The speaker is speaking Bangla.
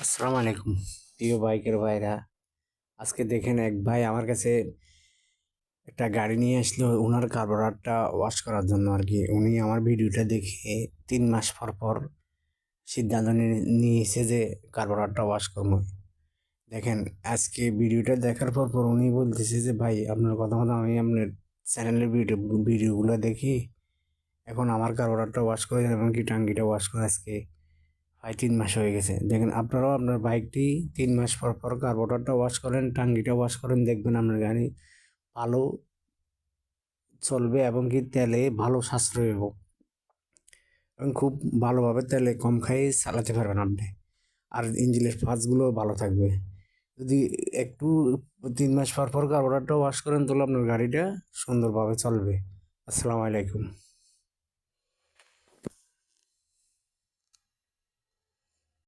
আসসালামু আলাইকুম। প্রিয় বাইকের ভাইরা, আজকে দেখেন এক ভাই আমার কাছে একটা গাড়ি নিয়ে আসলো। ওনার কার্বোরেটরটা ওয়াশ করার জন্য আর কি উনি আমার ভিডিওটা দেখে তিন মাস পর পর সিদ্ধান্ত নিয়ে- নিয়েছে যে কার্বোরেটরটা ওয়াশ করব। দেখেন, আজকে ভিডিওটা দেখার পর পর উনি বলতেছে যে, ভাই, আপনার কথা মতো আমি আপনার চ্যানেলের ভিডিও ভিডিওগুলো দেখি। এখন আমার কার্বোরেটরটা ওয়াশ করে এমনকি টাঙ্গিটা ওয়াশ করে আজকে? প্রায় তিন মাস হয়ে গেছে। দেখেন, আপনারাও আপনার বাইকটি তিন মাস পর পর কার্বোরেটরটা ওয়াশ করেন টাঙ্গিটা ওয়াশ করেন, দেখবেন আপনার গাড়ি ভালো চলবে এবং কি তেলে ভালো সাশ্রয় হবে এবং খুব ভালোভাবে তেলে কম খাই চালাতে পারবেন আপনি। আর ইঞ্জিনের পার্টসগুলো ভালো থাকবে। যদি একটু তিন মাস পর পর কার্বোরেটরটা ওয়াশ করেন, তাহলে আপনার গাড়িটা সুন্দরভাবে চলবে। আসসালামু আলাইকুম।